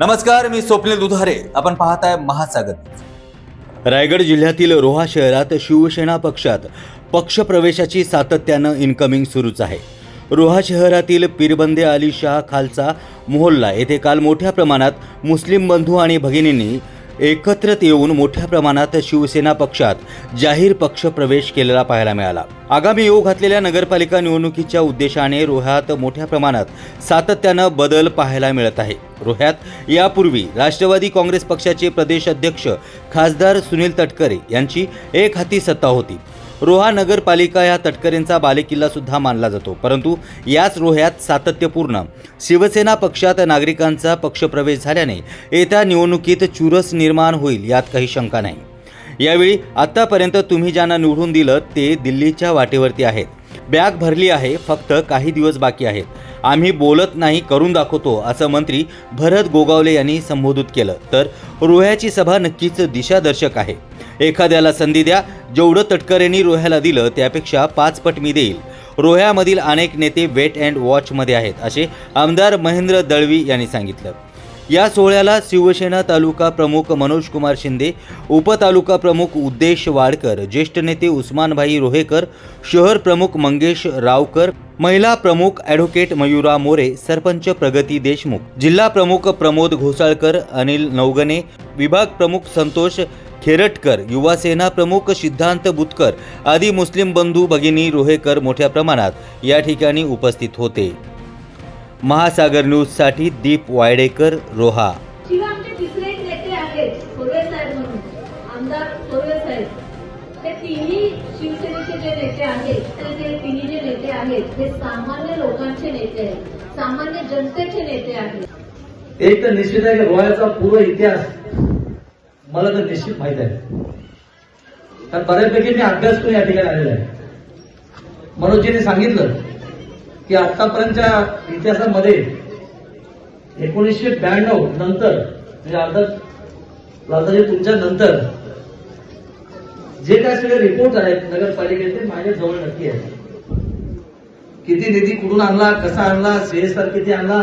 नमस्कार मी स्वप्नील दुधारे. आपण पाहताय महासागर रायगड जिल्ह्यातील रोहा शहरात शिवसेना पक्षात पक्षप्रवेशाची सातत्यानं इन्कमिंग सुरूच आहे. रोहा शहरातील पीरबंदे अली शाह खालचा मोहल्ला येथे काल मोठ्या प्रमाणात मुस्लिम बंधू आणि भगिनींनी एकत्रित येऊन मोठ्या प्रमाणात शिवसेना पक्षात जाहीर पक्ष प्रवेश केलेला पाहायला मिळाला. आगामी येऊ घातलेल्या नगरपालिका निवडणुकीच्या उद्देशाने रोह्यात मोठ्या प्रमाणात सातत्यानं बदल पाहायला मिळत आहे. रोह्यात यापूर्वी राष्ट्रवादी काँग्रेस पक्षाचे प्रदेश अध्यक्ष खासदार सुनील तटकरे यांची एक हाती सत्ता होती. रोहा नगरपालिका ह्या तटकरेंचा बालेकिल्ला सुद्धा मानला जातो. परंतु याच रोह्यात सातत्यपूर्ण. शिवसेना पक्षात नागरिकांचा पक्षप्रवेश झाल्याने येत्या निवडणुकीत चुरस निर्माण होईल यात काही शंका नाही. यावेळी आत्तापर्यंत तुम्ही ज्यांना निवडून दिलं ते दिल्लीच्या वाटेवरती आहेत. बॅग भरली आहे फक्त काही दिवस बाकी आहेत. आम्ही बोलत नाही करून दाखवतो असं मंत्री भरत गोगावले यांनी संबोधित केलं. तर रोह्याची सभा नक्कीच दिशादर्शक आहे. एखाद्याला संधी द्या. जेवढं तटकरेंनी रोह्याला दिलं त्यापेक्षा पाच पट मी देईल. रोह्यामधील अनेक नेते वेट अँड वॉचमध्ये आहेत असे आमदार महेंद्र दळवी यांनी सांगितलं. या सोहळ्याला शिवसेना तालुका प्रमुख मनोज कुमार शिंदे उपतालुका प्रमुख उद्देश वाडकर ज्येष्ठ नेते उस्मानभाई रोहेकर शहर प्रमुख मंगेश रावकर महिला प्रमुख ॲडव्होकेट मयुरा मोरे सरपंच प्रगती देशमुख जिल्हा प्रमुख प्रमोद घोसाळकर अनिल नवगणे विभाग प्रमुख संतोष खेरटकर युवा सेना प्रमुख सिद्धांत बुतकर आदी मुस्लिम बंधू भगिनी रोहेकर मोठ्या प्रमाणात या ठिकाणी उपस्थित होते. महासागर न्यूजसाठी दीप वायडेकर रोहा. शिवाय आमचे तिसरे एक नेते आहेत थोरवे साहेब म्हणून आमदार थोरवे साहेब. ते तिन्ही शिवसेनेचे जे नेते आहेत तर ते तिन्ही जे नेते आहेत हे सामान्य लोकांचे नेते आहेत सामान्य जनतेचे नेते आहेत. एक तर निश्चित आहे की रोह्याचा पूर्व इतिहास मला तर निश्चित माहीत आहे. कारण बऱ्यापैकी मी अभ्यास करून या ठिकाणी आलेला आहे. मनोजीने सांगितलं की आतापर्यंतच्या इतिहासामध्ये एकोणीसशे ब्याण्णव नंतर म्हणजे अर्थात लालताजी तुमच्या नंतर जे काय सगळे रिपोर्ट आहेत नगरपालिकेचे माझ्या जवळ नक्की आहे किती निधी कुठून आणला कसा आणला सीएसआर किती आणला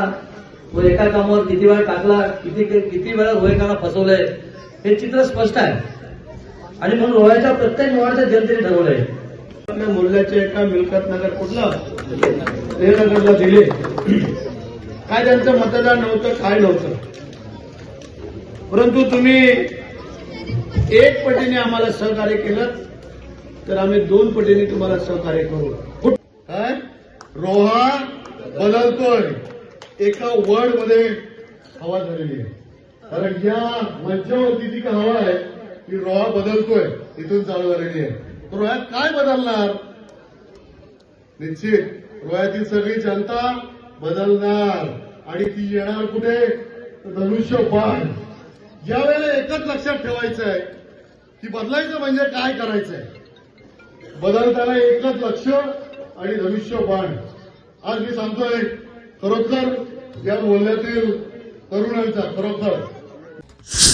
तो एका कामावर किती वेळा टाकला किती किती वेळा रोहिकांना फसवलंय हे चित्र स्पष्ट आहे. आणि म्हणून रोह्याच्या प्रत्येक मोहाच्या जनतेने ठरवलंय. आपल्या मूल्याचे एका मिल्कत नगर कुठलं? नगरला दिले. काय त्यांचं मतदान नव्हतं काय नव्हतं? परंतु तुम्ही एक पटीने आम्हाला सहकार्य केलं तर आम्ही दोन पटीने तुम्हाला सहकार्य करू. काय? रोहा बदलतोय. एका वर्डमध्ये हवा झालेली आहे कारण या मंचावरती ती का हवा आहे की रोहा बदलतोय इथून चालू झालेली आहे. तर रोह्यात काय बदलणार? निश्चित रोह्यातील सगळी जनता बदलणार. आणि ती येणार कुठे? तर धनुष्यबाण यावेळेला एकच लक्षात ठेवायचं आहे की बदलायचं म्हणजे काय करायचंय? बदलताना एकच लक्ष आणि धनुष्य पण आज मी सांगतोय खरोखर या मोहल्ल्यातील तरुणांचा खरोखर Yeah.